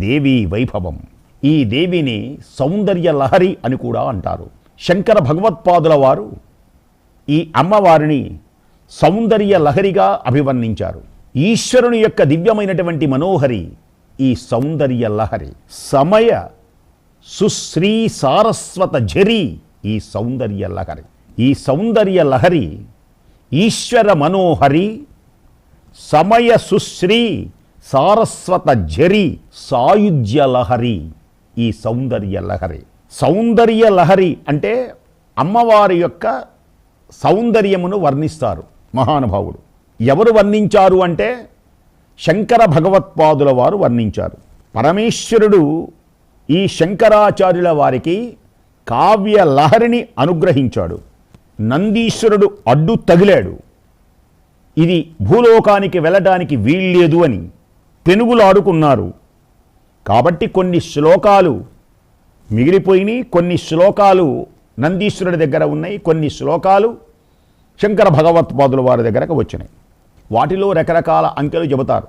దేవి వైభవం. ఈ దేవిని సౌందర్య లహరి అని కూడా అంటారు. శంకర భగవత్పాదుల వారు ఈ అమ్మవారిని సౌందర్య లహరిగా అభివర్ణించారు. ఈశ్వరుని యొక్క దివ్యమైనటువంటి మనోహరి ఈ సౌందర్య లహరి. సమయ సుశ్రీ సారస్వత ఝరి ఈ సౌందర్య లహరి. ఈ సౌందర్య లహరి ఈశ్వర మనోహరి సమయ సుశ్రీ సారస్వత ఝరి సాయుధ్య లహరి ఈ సౌందర్య లహరి. సౌందర్య లహరి అంటే అమ్మవారి యొక్క సౌందర్యమును వర్ణిస్తారు మహానుభావుడు. ఎవరు వర్ణించారు అంటే శంకర భగవత్పాదుల వారు వర్ణించారు. పరమేశ్వరుడు ఈ శంకరాచార్యుల వారికి కావ్య లహరిని అనుగ్రహించాడు. నందీశ్వరుడు అడ్డు తగిలాడు. ఇది భూలోకానికి వెళ్ళడానికి వీల్లేదు అని పెనుగులాడుకున్నారు కాబట్టి కొన్ని శ్లోకాలు మిగిలిపోయినాయి కొన్ని శ్లోకాలు నందీశ్వరుడి దగ్గర ఉన్నాయి కొన్ని శ్లోకాలు శంకర భగవత్పాదుల వారి దగ్గరకు వచ్చినాయి. వాటిలో రకరకాల అంకెలు చెబుతారు.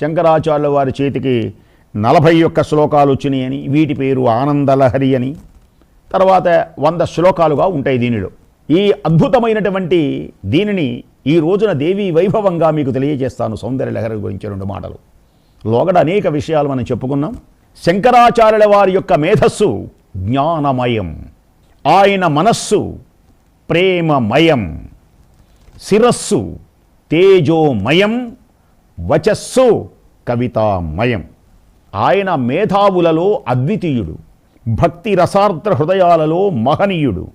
శంకరాచార్యుల వారి చేతికి నలభై ఒక్క శ్లోకాలు వచ్చినాయని వీటి పేరు ఆనందలహరి అని. తర్వాత వంద శ్లోకాలుగా ఉంటాయి దీనిలో. ఈ అద్భుతమైనటువంటి దీనిని ఈ రోజున దేవీ వైభవంగా మీకు తెలియజేస్తాను సౌందర్య లహరి గురించి రెండు మాటలు. లోగడ అనేక విషయాలు మనం చెప్పుకున్నాం. శంకరాచార్యుల వారి యొక్క మేధస్సు జ్ఞానమయం. ఆయన మనస్సు ప్రేమమయం. శిరస్సు తేజోమయం. వచస్సు కవితామయం. ఆయన మేధావులలో అద్వితీయుడు. భక్తి రసార్థ హృదయాలలో మహనీయుడు.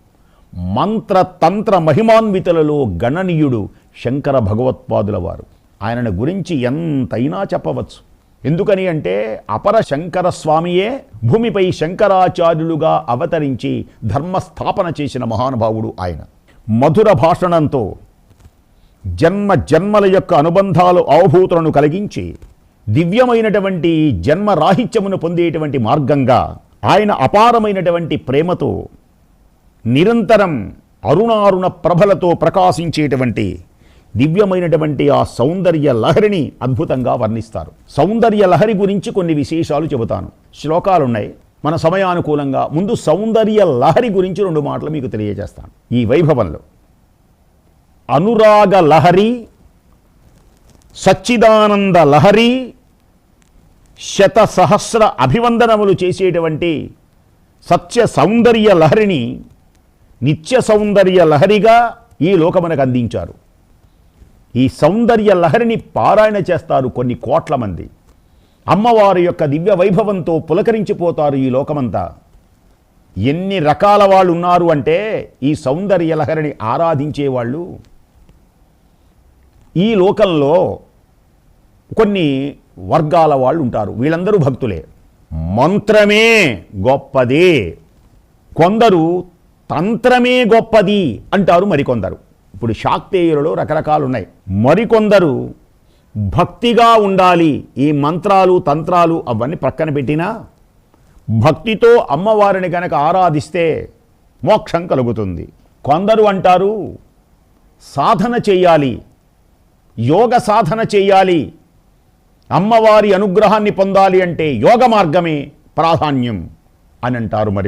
మంత్ర తంత్ర మహిమాన్వితులలో గణనీయుడు శంకర భగవత్పాదుల వారు. ఆయనను గురించి ఎంతైనా చెప్పవచ్చు. ఎందుకని అంటే అపర శంకర స్వామియే భూమిపై శంకరాచార్యులుగా అవతరించి ధర్మస్థాపన చేసిన మహానుభావుడు ఆయన. మధుర భాషణంతో జన్మ జన్మల యొక్క అనుబంధాలు అవభూతులను కలిగించి దివ్యమైనటువంటి జన్మ రాహిత్యమును పొందేటువంటి మార్గంగా ఆయన అపారమైనటువంటి ప్రేమతో నిరంతరం అరుణారుణ ప్రభలతో ప్రకాశించేటువంటి దివ్యమైనటువంటి ఆ సౌందర్య లహరిని అద్భుతంగా వర్ణిస్తారు. సౌందర్య లహరి గురించి కొన్ని విశేషాలు చెబుతాను. శ్లోకాలున్నాయి. మన సమయానుకూలంగా ముందు సౌందర్య లహరి గురించి రెండు మాటలు మీకు తెలియజేస్తాను. ఈ వైభవంలో. అనురాగ లహరి సచ్చిదానంద లహరి శత సహస్ర అభివందనములు చేసేటువంటి సత్య సౌందర్య లహరిని నిత్య సౌందర్య లహరిగా ఈ లోకమునకు అందించారు. ఈ సౌందర్య లహరిని పారాయణ చేస్తారు కొన్ని కోట్ల మంది. అమ్మవారి యొక్క దివ్య వైభవంతో పులకరించిపోతారు ఈ లోకమంతా. ఎన్ని రకాల వాళ్ళు ఉన్నారు అంటే ఈ సౌందర్య లహరిని ఆరాధించే వాళ్ళు ఈ లోకంలో కొన్ని వర్గాల వాళ్ళు ఉంటారు వీళ్ళందరూ భక్తులే. మంత్రమే గొప్పది. కొందరు తంత్రమే గొప్పది అంటారు మరికొందరు. ఇప్పుడు శాక్తేయులలో రకరకాలు ఉన్నాయి మరికొందరు భక్తిగా ఉండాలి ఈ మంత్రాలు తంత్రాలు అవన్నీ ప్రక్కన పెట్టినా భక్తితో అమ్మవారిని కనుక ఆరాధిస్తే మోక్షం కలుగుతుంది. కొందరు అంటారు సాధన చేయాలి యోగ సాధన చేయాలి అమ్మవారి అనుగ్రహాన్ని పొందాలి అంటే యోగ మార్గమే ప్రాధాన్యం అని అంటారు మరి.